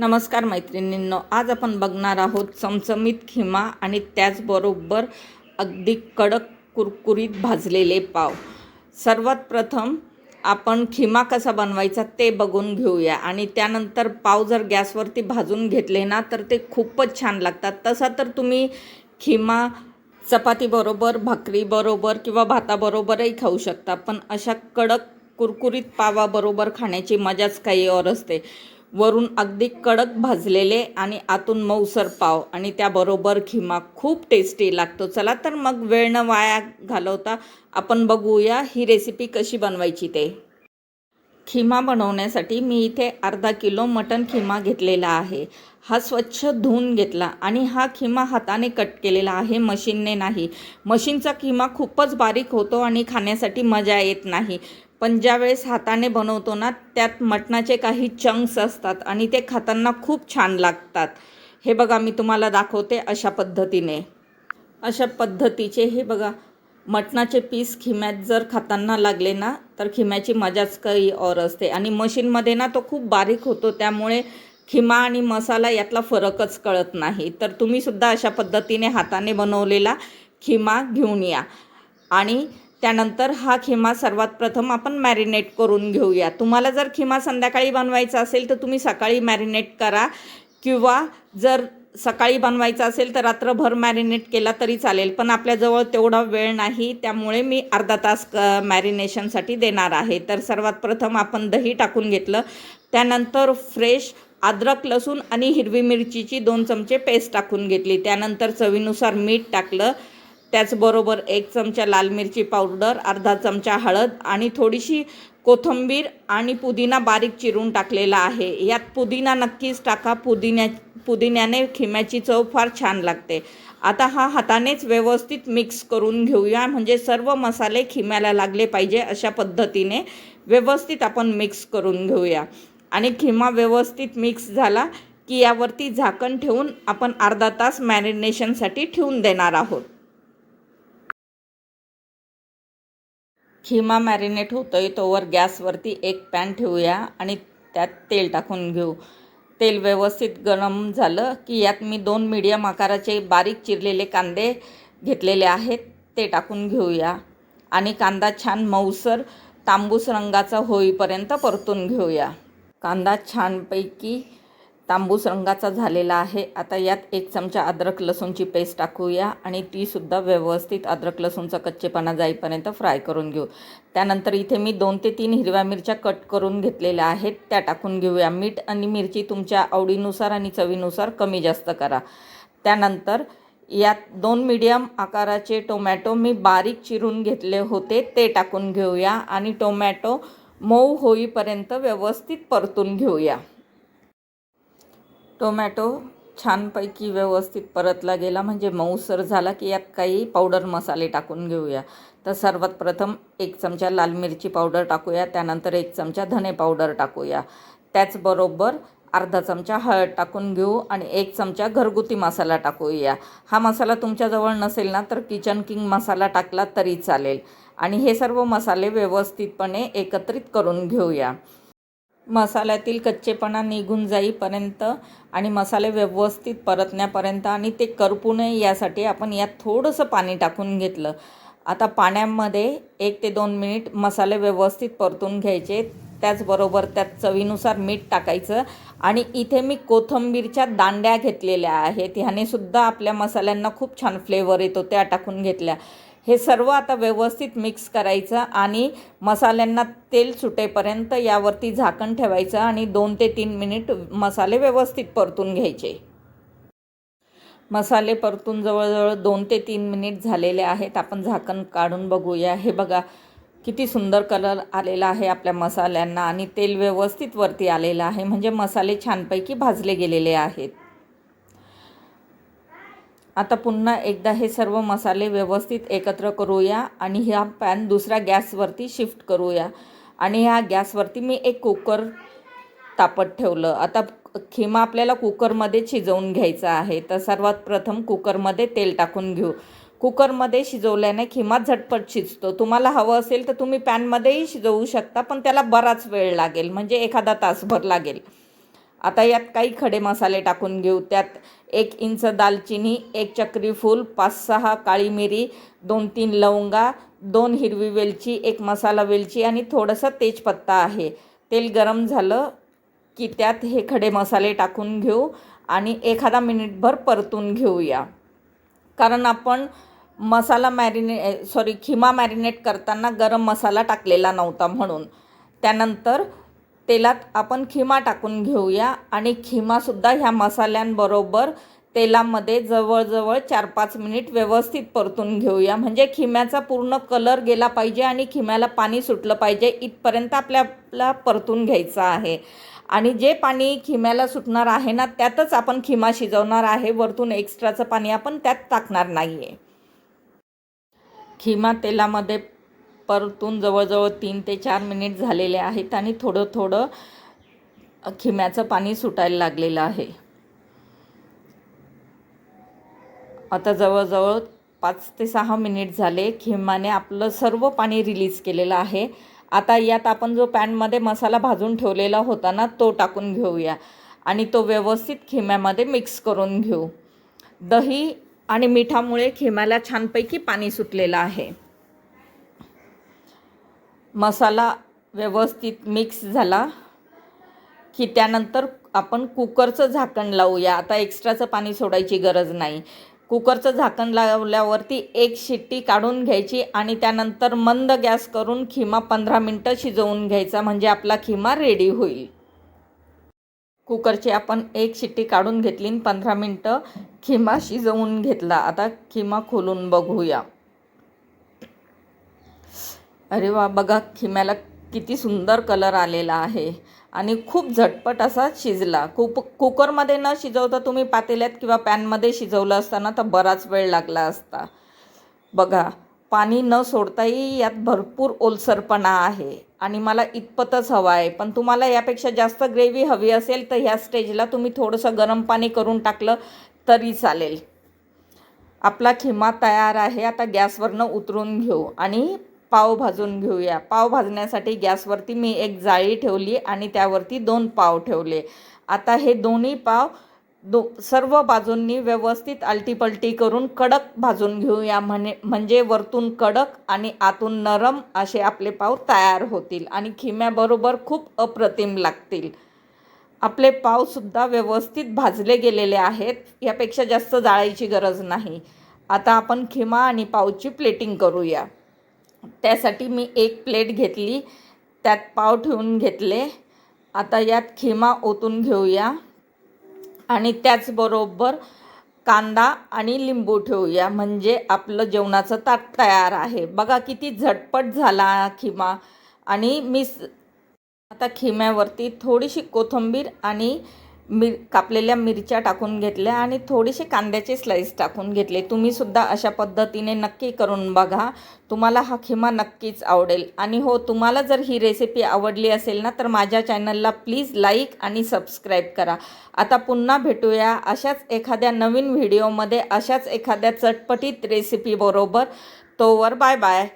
नमस्कार मैत्रिणींनो आज आपण बघणार आहोत चमचमीत खिमा आणि त्याचबरोबर अगदी कडक कुरकुरीत भाजलेले पाव. सर्वात प्रथम आपण खिमा कसा बनवायचा ते बघून घेऊया आणि त्यानंतर पाव जर गॅसवरती भाजून घेतले ना तर ते खूपच छान लागतात. तसा तर तुम्ही खिमा चपातीबरोबर भाकरीबरोबर किंवा भाताबरोबरही खाऊ शकता पण अशा कडक कुरकुरीत पावाबरोबर खाण्याची मजाच काही और असते. वरून अगदी कडक भाजलेले आणि आतून मऊसर पाव. आणि त्याबरोबर खिमा खूप टेस्टी लागतो. चला तर मग वेळ न वाया घालवता आपण बघूया ही रेसिपी कशी बनवायची ते. खिमा बनवण्यासाठी मी इथे अर्धा किलो मटन खिमा घेतलेला आहे. हा स्वच्छ धुवून घेतला आणि हा खिमा हाताने कट केलेला आहे. मशीनने नाही. मशीनचा खिमा खूपच बारीक होतो आणि खाण्यासाठी मजा येत नाही. पण ज्यावेळेस हाताने बनवतो ना त्यात मटणाचे काही चंक्स असतात आणि ते खाताना खूप छान लागतात. हे बघा मी तुम्हाला दाखवते अशा पद्धतीने. अशा पद्धतीचे हे बघा मटणाचे पीस खिम्यात जर खाताना लागले ना तर खिम्याची मजाच काही और असते. आणि मशीनमध्ये ना तो खूप बारीक होतो त्यामुळे खिमा आणि मसाला यातला फरकच कळत नाही. तर तुम्हीसुद्धा अशा पद्धतीने हाताने बनवलेला खिमा घेऊन या. आणि त्यानंतर हा खिमा सर्वात प्रथम आपण मॅरिनेट करून घेऊया. तुम्हाला जर खिमा संध्याकाळी बनवायचा असेल तर तुम्ही सकाळी मॅरिनेट करा. किंवा जर सकाळी बनवायचा असेल तर रात्रभर मॅरिनेट केला तरी चालेल. पण आपल्याजवळ तेवढा वेळ नाही त्यामुळे मी अर्धा तास क मॅरिनेशनसाठी देणार आहे. तर सर्वात प्रथम आपण दही टाकून घेतलं. त्यानंतर फ्रेश अद्रक लसूण आणि हिरवी मिरचीची दोन चमचे पेस्ट टाकून घेतली. त्यानंतर चवीनुसार मीठ टाकलं. त्याचबरोबर एक चमचा लाल मिरची पावडर अर्धा चमचा हळद आणि थोडीशी कोथिंबीर आणि पुदिना बारीक चिरून टाकलेला आहे. यात पुदिना नक्कीच टाका. पुदिन्या पुदिन्याने खिम्याची चव फार छान लागते. आता हा हातानेच व्यवस्थित मिक्स करून घेऊया. म्हणजे सर्व मसाले खिम्याला लागले पाहिजे अशा पद्धतीने व्यवस्थित आपण मिक्स करून घेऊया. आणि खिमा व्यवस्थित मिक्स झाला की यावरती झाकण ठेवून आपण अर्धा तास मॅरिनेशनसाठी ठेवून देणार आहोत. खिमा मॅरिनेट होतो आहे तोवर गॅसवरती एक पॅन ठेवूया आणि त्यात तेल टाकून घेऊ. तेल व्यवस्थित गरम झालं की यात मी दोन मीडियम आकाराचे बारीक चिरलेले कांदे घेतलेले आहेत ते टाकून घेऊया. आणि कांदा छान मऊसर तांबूस रंगाचा होईपर्यंत परतून घेऊया. कांदा छानपैकी तांबूस रंगाचा झालेला आहे. आता यात एक चमचा अद्रक लसूणची पेस्ट टाकूया आणि तीसुद्धा व्यवस्थित अद्रक लसूणचा कच्चेपणा जाईपर्यंत फ्राय करून घेऊ. त्यानंतर इथे मी दोन ते तीन हिरव्या मिरच्या कट करून घेतलेल्या आहेत. त्या टाकून घेऊया मीठ आणि मिरची तुमच्या आवडीनुसार आणि चवीनुसार कमी जास्त करा. त्यानंतर यात दोन मीडियम आकाराचे टोमॅटो मी बारीक चिरून घेतले होते. ते टाकून घेऊया आणि टोमॅटो मऊ होईपर्यंत व्यवस्थित परतून घेऊया. टोमॅटो छानपैकी व्यवस्थित परतला गेला. म्हणजे मऊसर झाला की यात काही पावडर मसाले टाकून घेऊया. तर सर्वात प्रथम एक चमचा लाल मिरची पावडर टाकूया. त्यानंतर एक चमचा धने पावडर टाकूया. त्याचबरोबर अर्धा चमचा हळद टाकून घेऊ आणि एक चमचा घरगुती मसाला टाकूया. हा मसाला तुमच्याजवळ नसेल ना तर किचन किंग मसाला टाकला तरी चालेल. आणि हे सर्व मसाले व्यवस्थितपणे एकत्रित करून घेऊया. मसाल्यातील कच्चेपणा निघून जाईपर्यंत आणि मसाले व्यवस्थित परतण्यापर्यंत आणि ते करपू नये यासाठी आपण यात थोडंसं पाणी टाकून घेतलं. आता पाण्यामध्ये एक ते दोन मिनिट मसाले व्यवस्थित परतून घ्यायचे. त्याचबरोबर त्यात चवीनुसार मीठ टाकायचं आणि इथे मी कोथिंबीरच्या दांड्या घेतलेल्या आहेत. ह्याने सुद्धा आपल्या मसाल्यांना खूप छान फ्लेवर येतो त्या टाकून घेतल्या. हे सर्व आता व्यवस्थित मिक्स करायचं आणि मसाल्यांना तेल सुटेपर्यंत यावरती झाकण ठेवायचं आणि दोन ते तीन मिनिट मसाले व्यवस्थित परतून घ्यायचे. मसाले परतून जवळजवळ दोन ते तीन मिनिट झालेले आहेत. आपण झाकण काढून बघूया. हे बघा किती सुंदर कलर आलेला आहे आपल्या मसाल्यांना आणि तेल व्यवस्थित वरती आलेलं आहे. म्हणजे मसाले छानपैकी भाजले गेलेले आहेत. आता पुन्हा एकदा हे सर्व मसाले व्यवस्थित एकत्र करूया आणि ह्या पॅन दुसऱ्या गॅसवरती शिफ्ट करूया. आणि ह्या गॅसवरती मी एक कुकर तापत ठेवलं. आता खिमा आपल्याला कुकरमध्ये शिजवून घ्यायचा आहे. तर सर्वात प्रथम कुकरमध्ये तेल टाकून घेऊ. कुकरमध्ये शिजवल्याने खिमा झटपट शिजतो. तुम्हाला हवं असेल तर तुम्ही पॅनमध्येही शिजवू शकता पण त्याला बराच वेळ लागेल. म्हणजे एखादा तासभर लागेल. आता यात काही खडे मसाले टाकून घेऊ. त्यात एक इंच दालचिनी एक चक्री फूल पाच सहा काळी मिरी दोन तीन लवंगा दोन हिरवी वेलची एक मसाला वेलची आणि थोडंसं तेजपत्ता आहे. तेल गरम झालं की त्यात हे खडे मसाले टाकून घेऊ आणि एखादा मिनिटभर परतून घेऊया. कारण आपण मसाला मॅरिने सॉरी खिमा मॅरिनेट करताना गरम मसाला टाकलेला नव्हता म्हणून. त्यानंतर तेलात आपण खिमा टाकून घेऊया आणि खिमासुद्धा ह्या मसाल्यांबरोबर तेलामध्ये जवळजवळ चार पाच मिनिट व्यवस्थित परतून घेऊया. म्हणजे खिम्याचा पूर्ण कलर गेला पाहिजे आणि खिम्याला पाणी सुटलं पाहिजे इथपर्यंत आपल्याला परतून घ्यायचं आहे. आणि जे पाणी खिम्याला सुटणार आहे ना त्यातच आपण खिमा शिजवणार आहे. वरतून एक्स्ट्राचं पाणी आपण त्यात टाकणार नाही आहे खिमा तेलामध्ये परतून जवळजवळ तीन ते चार मिनिट झालेले आहेत आणि थोडं थोडं खिम्याचं पाणी सुटायला लागलेलं आहे. आता जवळजवळ पाच ते सहा मिनिट झाले खिमाने आपलं सर्व पाणी रिलीज केलेलं आहे. आता यात आपण जो पॅनमध्ये मसाला भाजून ठेवलेला होता ना तो टाकून घेऊया आणि तो व्यवस्थित खिम्यामध्ये मिक्स करून घेऊ. दही आणि मिठामुळे खिम्याला छानपैकी पाणी सुटलेलं आहे. मसाला व्यवस्थित मिक्स झाला की त्यानंतर आपण कुकरचं झाकण लावूया. आता एक्स्ट्राचं पाणी सोडायची गरज नाही. कुकरचं झाकण लावल्यावरती एक शिट्टी काढून घ्यायची आणि त्यानंतर मंद गॅस करून खिमा पंधरा मिनटं शिजवून घ्यायचा म्हणजे आपला खिमा रेडी होईल. कुकरची आपण एक शिट्टी काढून घेतली आणि पंधरा मिनटं खिमा शिजवून घेतला. आता खिमा खोलून बघूया. अरे वा बघा खिम्याला किती सुंदर कलर आलेला आहे. आणि खूप झटपट असा शिजला. कुप कुकरमध्ये न शिजवता तुम्ही पातेल्यात किंवा पॅनमध्ये शिजवलं असताना तर बराच वेळ लागला असता. बघा पाणी न सोडताही यात भरपूर ओलसरपणा आहे. आणि मला इतपतच हवं आहे. पण तुम्हाला यापेक्षा जास्त ग्रेव्ही हवी असेल तर ह्या स्टेजला तुम्ही थोडंसं गरम पाणी करून टाकलं तरी चालेल. आपला खिमा तयार आहे. आता गॅसवरनं उतरून घेऊ. आणि पाव भाजून घेऊया. पाव भाजण्यासाठी गॅसवरती मी एक जाळी ठेवली आणि त्यावरती दोन पाव ठेवले. आता हे दोन्ही पाव दो सर्व बाजूंनी व्यवस्थित आलटीपलटी करून कडक भाजून घेऊया. म्हणे म्हणजे वरतून कडक आणि आतून नरम असे आपले पाव तयार होतील आणि खिम्याबरोबर खूप अप्रतिम लागतील. आपले पावसुद्धा व्यवस्थित भाजले गेलेले आहेत. यापेक्षा जास्त जाळायची गरज नाही. आता आपण खिमा आणि पावची प्लेटिंग करूया. त्यासाठी मी एक प्लेट घेतली त्यात पाव ठेवून घेतले. आता यात खिमा ओतून घेऊया आणि त्याचबरोबर कांदा आणि लिंबू ठेवूया. म्हणजे आपलं जेवणाचं ताट तयार आहे. बघा किती झटपट झाला खिमा. आणि मी आता खिम्यावरती थोडीशी कोथिंबीर आणि मिर कापलेल्या मिरच्या टाकून घेतल्या आणि थोडेसे कांद्याचे स्लाईस टाकून घेतले. तुम्हीसुद्धा अशा पद्धतीने नक्की करून बघा. तुम्हाला हा खिमा नक्कीच आवडेल. आणि हो तुम्हाला जर ही रेसिपी आवडली असेल ना तर माझ्या चॅनलला प्लीज लाईक आणि सबस्क्राईब करा. आता पुन्हा भेटूया अशाच एखाद्या नवीन व्हिडिओमध्ये अशाच एखाद्या चटपटीत रेसिपीबरोबर तोवर बाय बाय